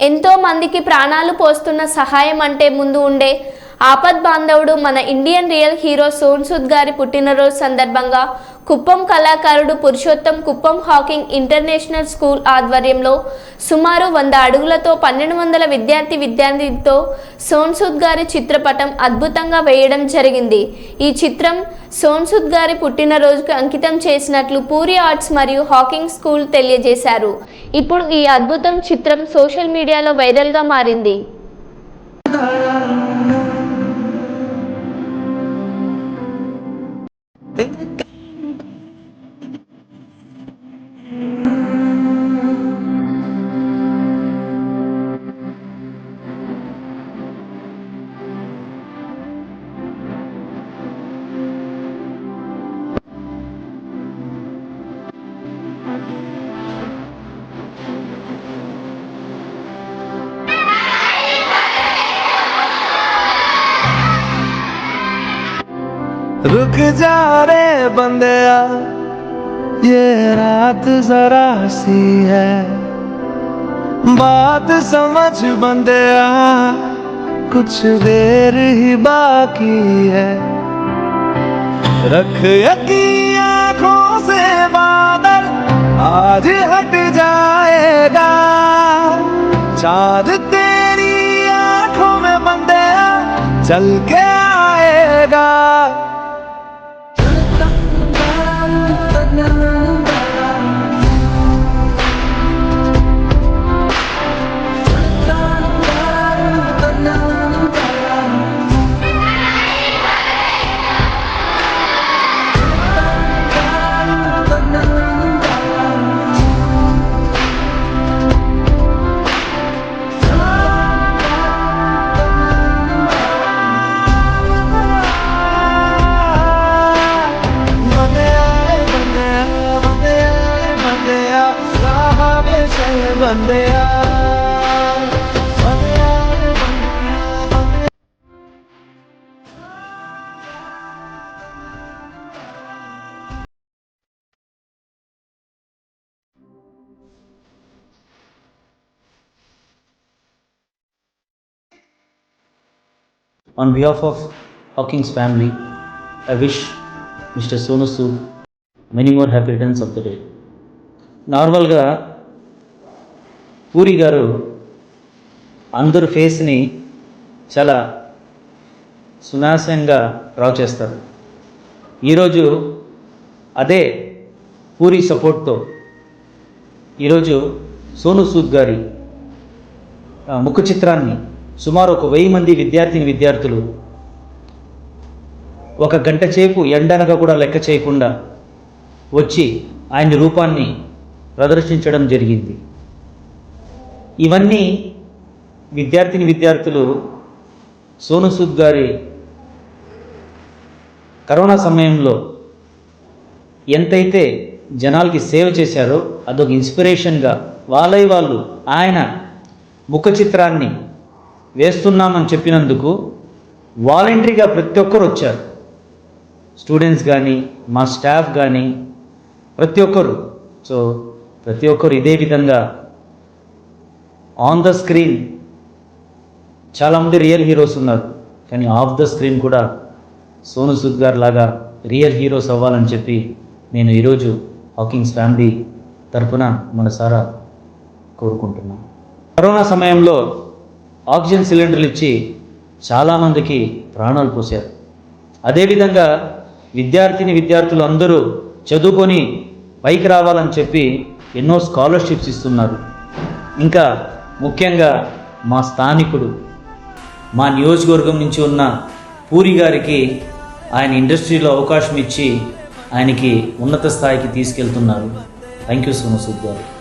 ఎంతో మందికి ప్రాణాలు పోస్తున్న సహాయం అంటే ముందు ఉండే ఆపద్ బాంధవుడు మన Indian real hero Sonu Sood గారి పుట్టినరోజు సందర్భంగా కుప్పం కళాకారుడు Purushottam Kuppam Hawking international school ఆధ్వర్యంలో సుమారు వంద అడుగులతో పన్నెండు వందల విద్యార్థి విద్యార్థితో సోన్ సూద్ గారి చిత్రపటం అద్భుతంగా వేయడం జరిగింది. ఈ చిత్రం సోన్సుద్ గారి పుట్టినరోజుకు అంకితం చేసినట్లు పూరి ఆర్ట్స్ మరియు హాకింగ్ స్కూల్ తెలియజేశారు. ఇప్పుడు ఈ అద్భుతం చిత్రం సోషల్ మీడియాలో వైరల్గా మారింది. रुक जा रे बंदया, ये रात जरा सी है। बात समझ बंदया, कुछ देर ही बाकी है। रख यकीन आँखों से बादल, आज हट जाएगा। चाँद तेरी आँखों में बंदे चल के बंदया On behalf of Hawking's family, I wish Mister Sonu Sood many more happy returns of the day నార్మల్గా పూరి గారు అందరు ఫేస్ని చాలా సునాశంగా డ్రా చేస్తారు. ఈరోజు అదే పూరి సపోర్ట్తో ఈరోజు సోను సూద్ గారి ముఖ చిత్రాన్ని సుమారు ఒక వెయ్యి మంది విద్యార్థిని విద్యార్థులు ఒక గంట సేపు ఎండనగా కూడా లెక్క చేయకుండా వచ్చి ఆయన రూపాన్ని ప్రదర్శించడం జరిగింది. ఇవన్నీ విద్యార్థిని విద్యార్థులు సోను సూద్ గారి కరోనా సమయంలో ఎంతైతే జనాలకి సేవ చేశారో అదొక ఇన్స్పిరేషన్గా వాళ్ళై వాళ్ళు ఆయన ముఖ చిత్రాన్ని వేస్తున్నామని చెప్పినందుకు వాలంటరీగా ప్రతి ఒక్కరు వచ్చారు. స్టూడెంట్స్ కానీ మా స్టాఫ్ కానీ ప్రతి ఒక్కరు. సో ప్రతి ఒక్కరు ఇదే విధంగా ఆన్ ద స్క్రీన్ చాలామంది రియల్ హీరోస్ ఉన్నారు. కానీ ఆఫ్ ద స్క్రీన్ కూడా సోను సూద్ గారు లాగా రియల్ హీరోస్ అవ్వాలని చెప్పి నేను ఈరోజు హాకింగ్స్ ఫ్యామిలీ తరపున మనసారా కోరుకుంటున్నాను. కరోనా సమయంలో ఆక్సిజన్ సిలిండర్లు ఇచ్చి చాలామందికి ప్రాణాలు పోశారు. అదేవిధంగా విద్యార్థిని విద్యార్థులు అందరూ చదువుకొని పైకి రావాలని చెప్పి ఎన్నో స్కాలర్షిప్స్ ఇస్తున్నారు. ఇంకా ముఖ్యంగా మా స్థానికుడు మా నియోజకవర్గం నుంచి ఉన్న పూరి గారికి ఆయన ఇండస్ట్రీలో అవకాశం ఇచ్చి ఆయనకి ఉన్నత స్థాయికి తీసుకెళ్తున్నారు. థ్యాంక్ యూ సో మచ్ గారు